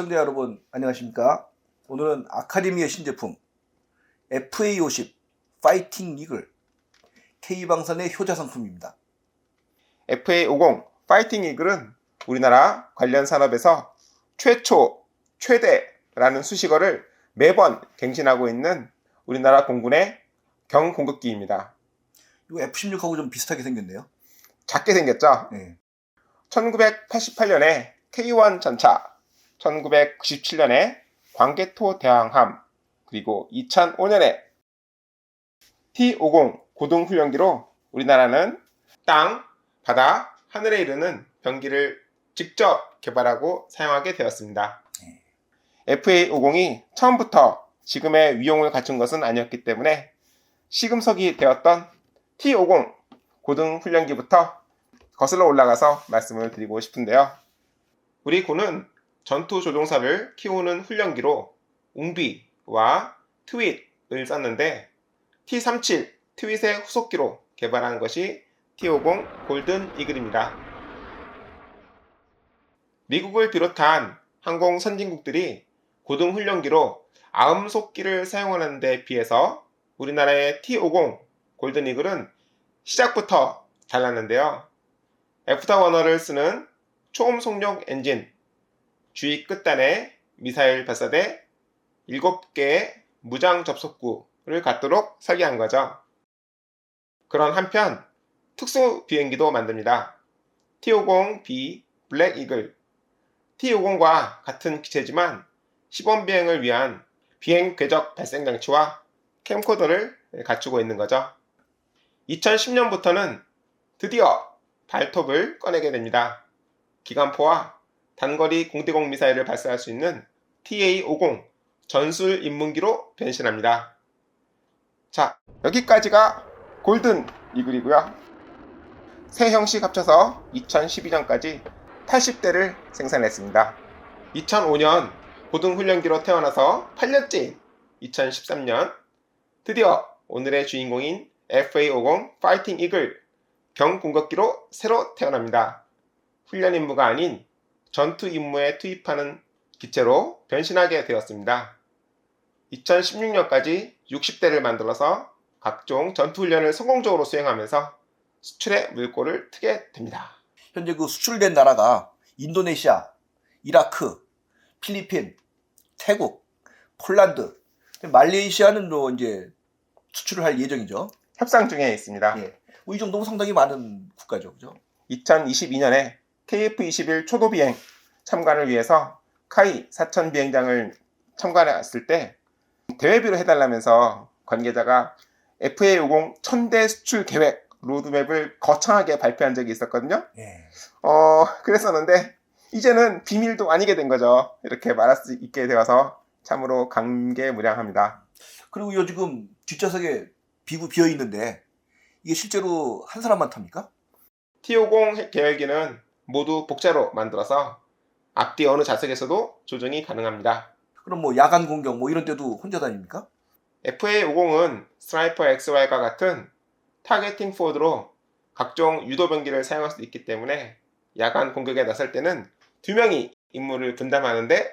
시청자 여러분 안녕하십니까? 오늘은 아카데미의 신제품 FA50 파이팅 이글 K방산의 효자 상품입니다. FA50 파이팅 이글은 우리나라 관련 산업에서 최초, 최대라는 수식어를 매번 갱신하고 있는 우리나라 공군의 경공급기입니다. 이거 F16하고 좀 비슷하게 생겼네요. 작게 생겼죠? 네. 1988년에 K1 전차, 1997년에 광개토 대항함, 그리고 2005년에 T50 고등훈련기로 우리나라는 땅, 바다, 하늘에 이르는 병기를 직접 개발하고 사용하게 되었습니다. FA50이 처음부터 지금의 위용을 갖춘 것은 아니었기 때문에 시금석이 되었던 T50 고등훈련기부터 거슬러 올라가서 말씀을 드리고 싶은데요. 우리 군은 전투 조종사를 키우는 훈련기로 웅비와 트윗을 썼는데 T37 트윗의 후속기로 개발한 것이 T50 골든 이글입니다. 미국을 비롯한 항공 선진국들이 고등 훈련기로 아음 속기를 사용하는 데 비해서 우리나라의 T50 골든 이글은 시작부터 달랐는데요. 애프터 워너를 쓰는 초음 속력 엔진, 주위 끝단에 미사일 발사대 7개의 무장 접속구를 갖도록 설계한 거죠. 그런 한편 특수 비행기도 만듭니다. T50B 블랙 이글 T50과 같은 기체지만 시범 비행을 위한 비행 궤적 발생 장치와 캠코더를 갖추고 있는 거죠. 2010년부터는 드디어 발톱을 꺼내게 됩니다. 기관포와 단거리 공대공 미사일을 발사할 수 있는 TA-50 전술 입문기로 변신합니다. 자, 여기까지가 골든 이글이고요. 세 형식 합쳐서 2012년까지 80대를 생산했습니다. 2005년 고등훈련기로 태어나서 8년째인 2013년 드디어 오늘의 주인공인 FA50 파이팅 이글 경공격기로 새로 태어납니다. 훈련 임무가 아닌 전투 임무에 투입하는 기체로 변신하게 되었습니다. 2016년까지 60대를 만들어서 각종 전투 훈련을 성공적으로 수행하면서 수출의 물꼬를 트게 됩니다. 현재 그 수출된 나라가 인도네시아, 이라크, 필리핀, 태국, 폴란드, 말레이시아는 뭐 이제 수출을 할 예정이죠. 협상 중에 있습니다. 예. 뭐이 정도면 상당히 많은 국가죠, 그죠? 2022년에 KF-21 초도 비행 참관을 위해서 카이 사천 비행장을 참관했을 때 대회비로 해달라면서 관계자가 FA50 1000대 수출 계획 로드맵을 거창하게 발표한 적이 있었거든요. 예. 어, 그랬었는데 이제는 비밀도 아니게 된 거죠. 이렇게 말할 수 있게 되어서 참으로 감개무량합니다. 그리고 요 지금 뒷좌석에 비구 비어 있는데 이게 실제로 한 사람만 탑니까? T50 계열기는 모두 복자로 만들어서 앞뒤 어느 좌석에서도 조정이 가능합니다. 그럼 뭐 야간 공격 뭐 이런 때도 혼자 다닙니까? FA50은 스트라이퍼 XY과 같은 타겟팅 포드로 각종 유도 병기를 사용할 수 있기 때문에 야간 공격에 나설 때는 두 명이 임무를 분담하는데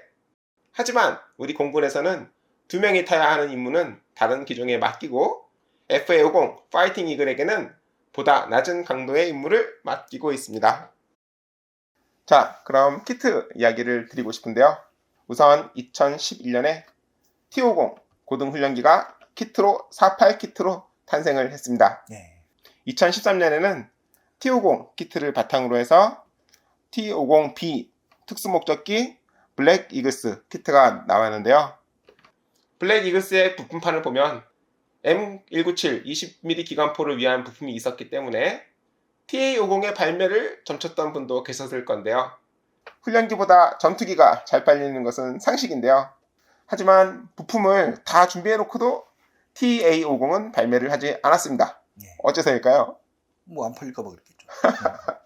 하지만 우리 공군에서는 두 명이 타야 하는 임무는 다른 기종에 맡기고 FA50 파이팅 이글에게는 보다 낮은 강도의 임무를 맡기고 있습니다. 자, 그럼 키트 이야기를 드리고 싶은데요. 우선 2011년에 T50 고등훈련기가 키트로 48 키트로 탄생을 했습니다. 예. 2013년에는 T50 키트를 바탕으로 해서 T50B 특수목적기 블랙 이글스 키트가 나왔는데요. 블랙 이글스의 부품판을 보면 M197 20mm 기관포를 위한 부품이 있었기 때문에 TA50의 발매를 점쳤던 분도 계셨을 건데요. 훈련기보다 전투기가 잘 팔리는 것은 상식인데요. 하지만 부품을 다 준비해놓고도 TA50은 발매를 하지 않았습니다. 예. 어째서일까요? 뭐 안 팔릴까봐 그랬겠죠.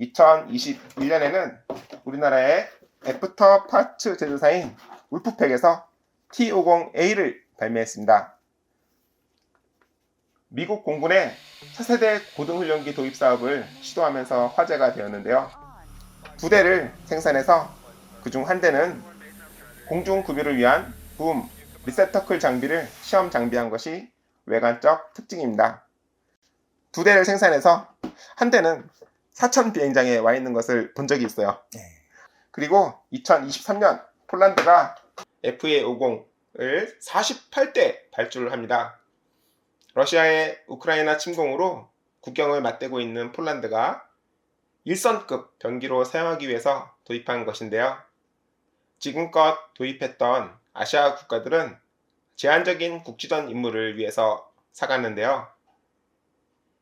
2021년에는 우리나라의 애프터 파츠 제조사인 울프팩에서 T50A를 발매했습니다. 미국 공군의 차세대 고등훈련기 도입 사업을 시도하면서 화제가 되었는데요. 두 대를 생산해서 그중 한 대는 공중 구비를 위한 붐 리세터클 장비를 시험 장비한 것이 외관적 특징입니다. 두 대를 생산해서 한 대는 사천 비행장에 와 있는 것을 본 적이 있어요. 네. 그리고 2023년 폴란드가 FA50을 48대 발주를 합니다. 러시아의 우크라이나 침공으로 국경을 맞대고 있는 폴란드가 1선급 병기로 사용하기 위해서 도입한 것인데요. 지금껏 도입했던 아시아 국가들은 제한적인 국지전 임무를 위해서 사갔는데요.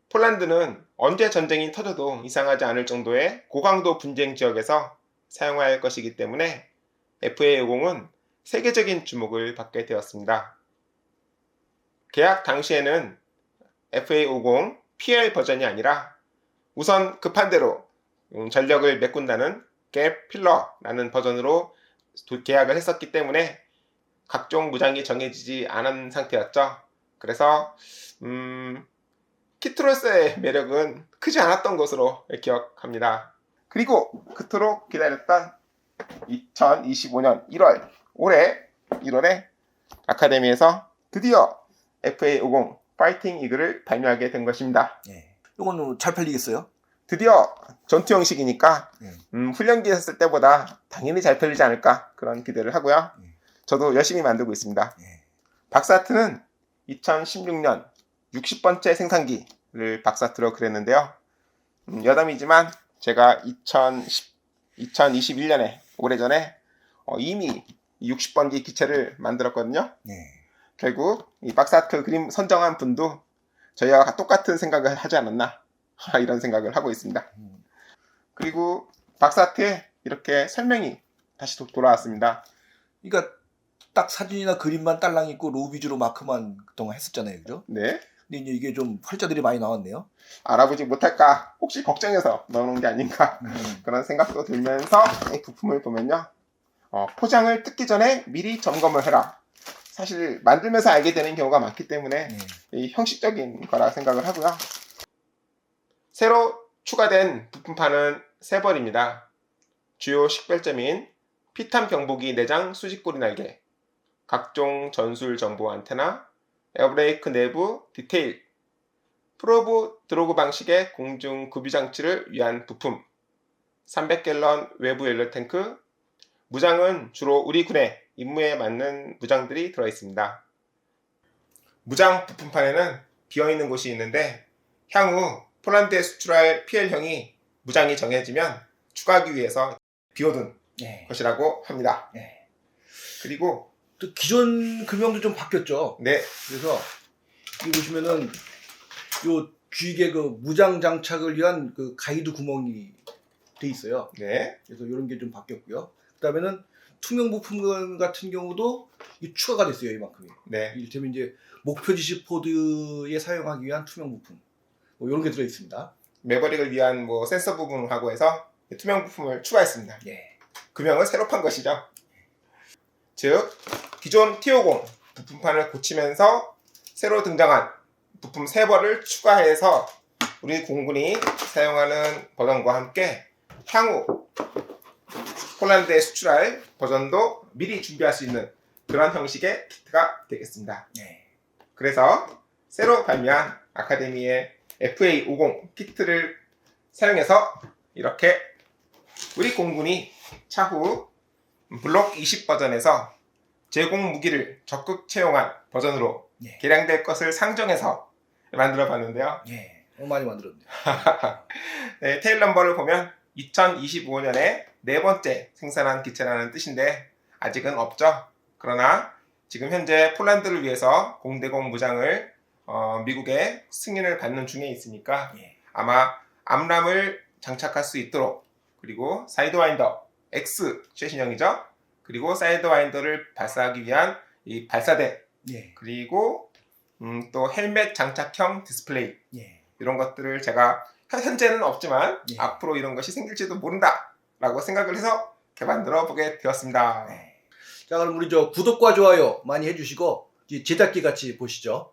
폴란드는 언제 전쟁이 터져도 이상하지 않을 정도의 고강도 분쟁 지역에서 사용할 것이기 때문에 FA50은 세계적인 주목을 받게 되었습니다. 계약 당시에는 FA50 PL 버전이 아니라 우선 급한 대로 음, 전력을 메꾼다는 갭 필러라는 버전으로 도- 계약을 했었기 때문에 각종 무장이 정해지지 않은 상태였죠. 그래서 음, 키트로스의 매력은 크지 않았던 것으로 기억합니다. 그리고 그토록 기다렸던 2025년 1월 올해 1월에 아카데미에서 드디어 FA50 파이팅 이글을 발매하게 된 것입니다. 네. 이거는 잘 팔리겠어요? 드디어 전투 형식이니까 네. 음, 훈련기에 했을 때보다 당연히 잘 팔리지 않을까 그런 기대를 하고요. 네. 저도 열심히 만들고 있습니다. 네. 박사트는 2016년 60번째 생산기를 박사트로 그렸는데요. 음, 여담이지만 제가 2010, 2021년에 오래전에 어, 이미 60번기 기체를 만들었거든요. 네. 결국 이 박사트 그림 선정한 분도 저희와 똑같은 생각을 하지 않았나 이런 생각을 하고 있습니다. 음. 그리고 박사트에 이렇게 설명이 다시 도- 돌아왔습니다. 그러니까 딱 사진이나 그림만 딸랑 있고 로우 위주로 마크만 그동안 했었잖아요, 그죠? 네. 근데 이제 이게 좀 활자들이 많이 나왔네요. 알아보지 못할까 혹시 걱정해서 넣어놓은 게 아닌가 그런 생각도 들면서 이 부품을 보면요. 어, 포장을 뜯기 전에 미리 점검을 해라. 사실 만들면서 알게 되는 경우가 많기 때문에 네. 이 형식적인 거라 생각을 하고요. 새로 추가된 부품판은 세 벌입니다. 주요 식별점인 피탐 경보기 내장 수직고리 날개, 각종 전술 정보 안테나, 에어브레이크 내부 디테일, 프로브 드로그 방식의 공중 구비 장치를 위한 부품, 300갤런 외부 연료 탱크, 무장은 주로 우리 군의 임무에 맞는 무장들이 들어 있습니다. 무장 부품판에는 비어있는 곳이 있는데 향후 폴란드에 수출할 PL형이 무장이 정해지면 추가하기 위해서 비워둔 네. 것이라고 합니다. 네. 그리고 또 기존 금형도 좀 바뀌었죠. 네, 그래서 여기 보시면은 요 뒤에 그 무장 장착을 위한 그 가이드 구멍이 돼 있어요. 네, 그래서 이런 게 좀 바뀌었고요. 그다음에는 투명 부품 같은 경우도 이 추가가 됐어요 이만큼이. 네, 이를테면 이제 목표 지시 포드에 사용하기 위한 투명 부품 뭐 이런 게 들어 있습니다. 매버릭을 위한 뭐 센서 부분하고 해서 투명 부품을 추가했습니다. 예. 금형을 새로 판 것이죠. 즉 기존 T50 부품판을 고치면서 새로 등장한 부품 세 벌을 추가해서 우리 공군이 사용하는 버전과 함께 향후 폴란드에 수출할 버전도 미리 준비할 수 있는 그런 형식의 키트가 되겠습니다. 네. 그래서 새로 발매한 아카데미의 FA50 키트를 사용해서 이렇게 우리 공군이 차후 블록 20 버전에서 제공 무기를 적극 채용한 버전으로 네. 개량될 것을 상정해서 만들어 봤는데요. 예. 너무 많이 만들었네요. 네, 테일 넘버를 보면 2025년에 네 번째 생산한 기체라는 뜻인데 아직은 없죠. 그러나 지금 현재 폴란드를 위해서 공대공 무장을 어, 미국의 승인을 받는 중에 있으니까 예. 아마 암람을 장착할 수 있도록 그리고 사이드와인더 X 최신형이죠. 그리고 사이드와인더를 발사하기 위한 이 발사대 예. 그리고 음, 또 헬멧 장착형 디스플레이 예. 이런 것들을 제가 현- 현재는 없지만 예. 앞으로 이런 것이 생길지도 모른다 라고 생각을 해서 만들어 보게 되었습니다. 네. 자 그럼 우리 저 구독과 좋아요 많이 해주시고 제작기 같이 보시죠.